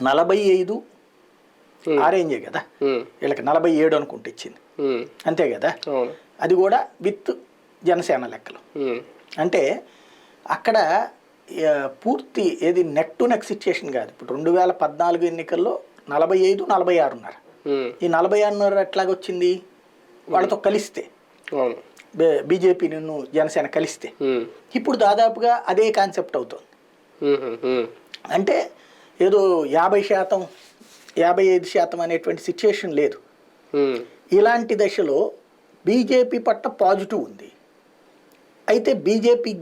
నలభై ఐదు ఆరేంజే కదా? వీళ్ళకి నలభై ఏడు అనుకుంటే ఇచ్చింది. అంతే కదా? అది కూడా విత్ జనసేన లెక్కలు. అంటే అక్కడ పూర్తి ఏది నెక్ టు నెక్ సిచ్యుయేషన్ కాదు. ఇప్పుడు రెండు వేల పద్నాలుగు ఎన్నికల్లో నలభై ఐదు నలభై ఆరున్నర ఈ నలభై ఆరున్నర ఎట్లాగొచ్చింది? వాళ్ళతో కలిస్తే. బీజేపీ నిన్ను జనసేన కలిస్తే. ఇప్పుడు దాదాపుగా అదే కాన్సెప్ట్ అవుతుంది. అంటే ఏదో యాభై శాతం యాభై ఐదు శాతం అనేటువంటి సిచ్యుయేషన్ లేదు. ఇలాంటి దశలో బీజేపీ పట్ల పాజిటివ్ ఉంది. అయితే బీజేపీ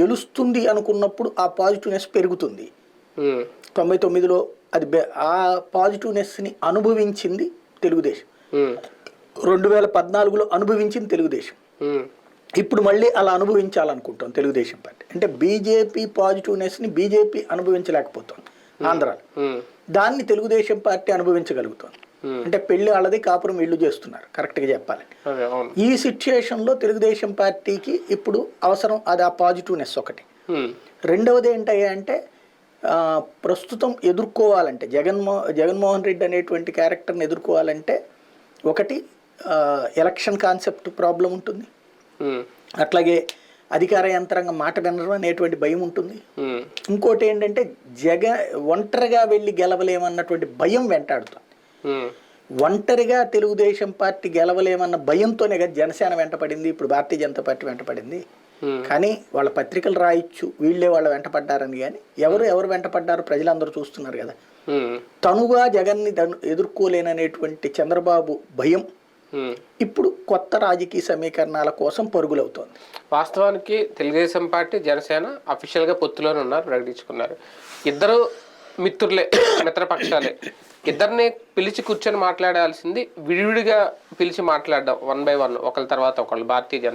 గెలుస్తుంది అనుకున్నప్పుడు ఆ పాజిటివ్నెస్ పెరుగుతుంది. తొంభై తొమ్మిదిలో అది ఆ పాజిటివ్నెస్ని అనుభవించింది తెలుగుదేశం. రెండు వేల పద్నాలుగులో అనుభవించింది తెలుగుదేశం. ఇప్పుడు మళ్ళీ అలా అనుభవించాలనుకుంటాం తెలుగుదేశం పార్టీ. అంటే బీజేపీ పాజిటివ్నెస్ని బీజేపీ అనుభవించలేకపోతుంది. ఆంధ్రాలో. ఉమ్, దాన్ని తెలుగుదేశం పార్టీ అనుభవించగలుగుతుంది. అంటే పెళ్ళి వాళ్ళది కాపురం వీళ్ళు చేస్తున్నారు కరెక్ట్గా చెప్పాలి. ఈ సిచ్యుయేషన్లో తెలుగుదేశం పార్టీకి ఇప్పుడు అవసరం అది ఆ పాజిటివ్నెస్ ఒకటి. రెండవది ఏంటయ్యా అంటే ప్రస్తుతం ఎదుర్కోవాలంటే జగన్మో జగన్మోహన్ రెడ్డి అనేటువంటి క్యారెక్టర్ని ఎదుర్కోవాలంటే ఒకటి ఎలక్షన్ కాన్సెప్ట్ ప్రాబ్లం ఉంటుంది. అట్లాగే అధికార యంత్రాంగం మాట వినడం అనేటువంటి భయం ఉంటుంది. ఇంకోటి ఏంటంటే జగ ఒంటరిగా వెళ్ళి గెలవలేమన్నటువంటి భయం వెంటాడుతుంది. ఒంటరిగా తెలుగుదేశం పార్టీ గెలవలేమన్న భయంతోనే కదా జనసేన వెంటపడింది ఇప్పుడు భారతీయ జనతా పార్టీ వెంటపడింది. కానీ వాళ్ళ పత్రికలు రాయొచ్చు వీళ్ళే వాళ్ళ వెంటపడ్డారని కానీ ఎవరు ఎవరు వెంటపడ్డారు ప్రజలందరూ చూస్తున్నారు కదా. తనుగా జగన్ని ఎదుర్కోలేననేటువంటి చంద్రబాబు భయం. ఇప్పుడు కొత్త రాజకీయ సమీకరణాల కోసం పరుగులవుతోంది. వాస్తవానికి తెలుగుదేశం పార్టీ జనసేన అఫీషియల్గా పొత్తులోనే ఉన్నారు ప్రకటించుకున్నారు. ఇద్దరు మిత్రులే మిత్రపక్షాలే. ఇద్దరిని పిలిచి కూర్చొని మాట్లాడాల్సింది విడివిడిగా పిలిచి మాట్లాడడం వన్ బై వన్ ఒకళ్ళ తర్వాత ఒకళ్ళు భారతీయ జనతా